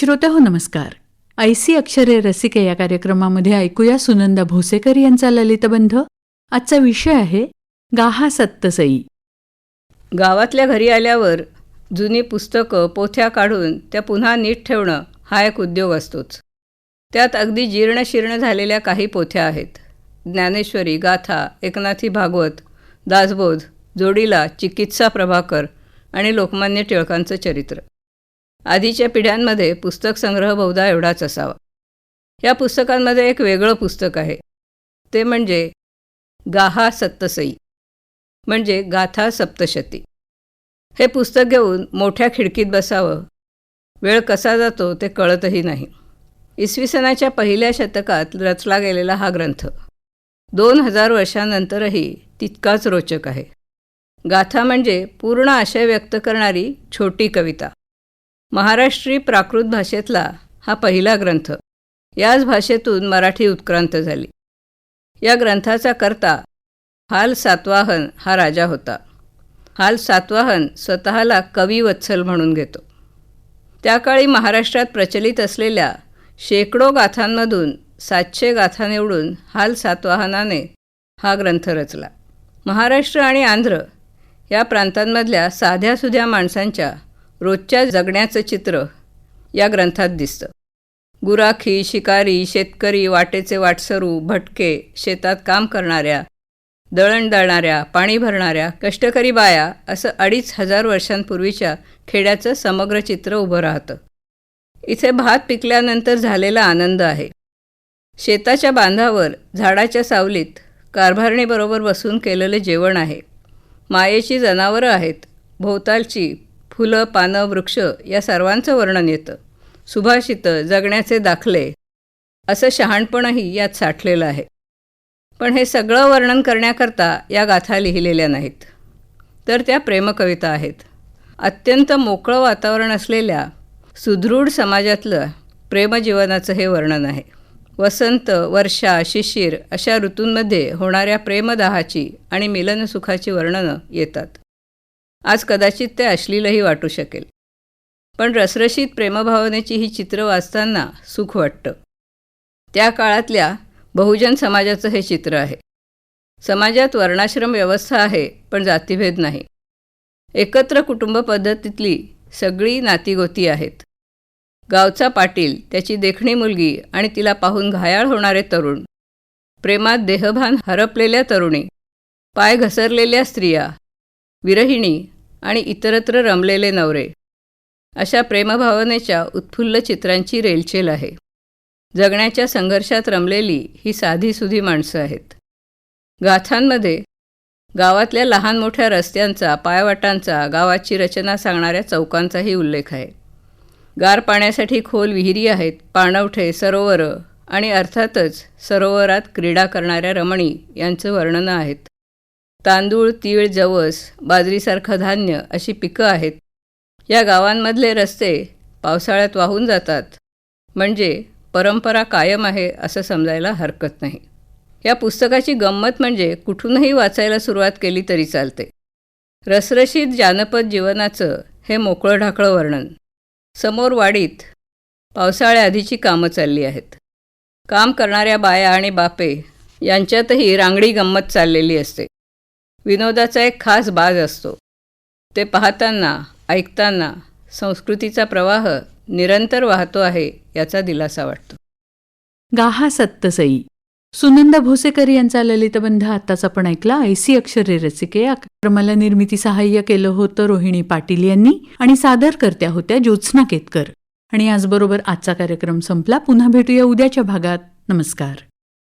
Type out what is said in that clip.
श्रोत्या हो नमस्कार. ऐसी अक्षरे रसिके या कार्यक्रमामध्ये ऐकूया सुनंदा भोसेकर यांचा ललितबंध आजचा विषय आहे गाहा सत्तसई गावातल्या घरी आल्यावर जुनी पुस्तकं पोथ्या काढून त्या पुन्हा नीट ठेवणं हा एक उद्योग असतोच. त्यात अगदी जीर्णशीर्ण झालेल्या काही पोथ्या आहेत. ज्ञानेश्वरी गाथा एकनाथी भागवत दासबोध जोडीला चिकित्सा प्रभाकर आणि लोकमान्य टिळकांचं चरित्र. आधीच्या पिढ्यांमध्ये पुस्तक संग्रह बहुधा एवढाच असावा. या पुस्तकांमध्ये एक वेगळं पुस्तक आहे. ते म्हणजे गाहा सत्तसई म्हणजे गाथा सप्तशती. हे पुस्तक घेऊन मोठ्या खिडकीत बसावं वेळ कसा जातो ते कळतही नाही. इसवी सनाच्या पहिल्या शतकात रचला गेलेला हा ग्रंथ. दोन हजार वर्षांनंतरही तितकाच रोचक आहे. गाथा म्हणजे पूर्ण आशय व्यक्त करणारी छोटी कविता. महाराष्ट्री प्राकृत भाषेतला हा पहिला ग्रंथ. याच भाषेतून मराठी उत्क्रांत झाली. या ग्रंथाचा कर्ता हाल सातवाहन हा राजा होता. हाल सातवाहन स्वतःला कविवत्सल म्हणून घेतो. त्या काळी महाराष्ट्रात प्रचलित असलेल्या शेकडो गाथांमधून सातशे गाथा निवडून हाल सातवाहनाने हा ग्रंथ रचला. महाराष्ट्र आणि आंध्र या प्रांतांमधल्या साध्यासुध्या माणसांच्या रोजच्या जगण्याचं चित्र या ग्रंथात दिसतं. गुराखी शिकारी शेतकरी वाटेचे वाटसरू भटके शेतात काम करणाऱ्या दळण दळणाऱ्या पाणी भरणाऱ्या कष्टकरी बाया असं अडीच हजार वर्षांपूर्वीच्या खेड्याचं समग्र चित्र उभं राहतं. इथे भात पिकल्यानंतर झालेला आनंद आहे. शेताच्या बांधावर झाडाच्या सावलीत कारभारणीबरोबर बसून केलेलं जेवण आहे. मायेची जनावरं आहेत भोवतालची फुलं पानं वृक्ष या सर्वांचं वर्णन येतं. सुभाषितं जगण्याचे दाखले. असं शहाणपणही यात साठलेलं आहे. पण हे सगळं वर्णन करण्याकरता या गाथा लिहिलेल्या नाहीत. तर त्या प्रेमकविता आहेत. अत्यंत मोकळं वातावरण असलेल्या सुदृढ समाजातलं प्रेमजीवनाचं हे वर्णन आहे. वसंत वर्षा शिशिर अशा ऋतूंमध्ये होणाऱ्या प्रेमदाहाची आणि मिलनसुखाची वर्णनं येतात. आज कदाचित ते अश्लीलही वाटू शकेल. पण रसरशीत प्रेमभावनेची ही चित्र वाचताना सुख वाटतं. त्या काळातल्या बहुजन समाजाचं हे चित्र आहे. समाजात वर्णाश्रम व्यवस्था आहे पण जातीभेद नाही. एकत्र कुटुंब पद्धतीतली सगळी नातीगोती आहेत. गावचा पाटील त्याची देखणी मुलगी आणि तिला पाहून घायाळ होणारे तरुण. प्रेमात देहभान हरपलेल्या तरुणी. पाय घसरलेल्या स्त्रिया. विरहिणी आणि इतरत्र रमलेले नवरे. अशा प्रेमभावनेच्या उत्फुल्ल चित्रांची रेलचेल आहे. जगण्याच्या संघर्षात रमलेली ही साधीसुधी माणसं आहेत. गाथांमध्ये गावातल्या लहान मोठ्या रस्त्यांचा पायवाटांचा गावाची रचना सांगणाऱ्या चौकांचाही उल्लेख आहे. गार पाण्यासाठी खोल विहिरी आहेत पाणवठे सरोवरं आणि अर्थातच सरोवरात क्रीडा करणाऱ्या रमणी यांचं वर्णनं आहेत. तांदूळ तीळ जवस बाजरीसारखं धान्य अशी पिकं आहेत. या गावांमधले रस्ते पावसाळ्यात वाहून जातात. म्हणजे परंपरा कायम आहे असं समजायला हरकत नाही. या पुस्तकाची गंमत म्हणजे कुठूनही वाचायला सुरुवात केली तरी चालते. रसरशीत जानपद जीवनाचं हे मोकळं ढाकळं वर्णन. समोर वाडीत पावसाळ्याआधीची कामं चालली आहेत. काम करणाऱ्या बाया आणि बापे यांच्यातही रांगडी गंमत चाललेली असते. विनोदाचा एक खास बाज असतो. ते पाहताना ऐकताना संस्कृतीचा प्रवाह निरंतर वाहतो आहे याचा दिलासा वाटतो. गाहा सत्तसई. सुनंदा भोसेकर यांचा ललितबंध आत्ताच आपण ऐकला. ऐसी अक्षरे रसिके या कार्यक्रमाला निर्मिती सहाय्य केलं होतं रोहिणी पाटील यांनी आणि सादरकर्त्या होत्या ज्योत्स्ना केतकर. आणि याचबरोबर आजचा कार्यक्रम संपला. पुन्हा भेटूया उद्याच्या भागात. नमस्कार.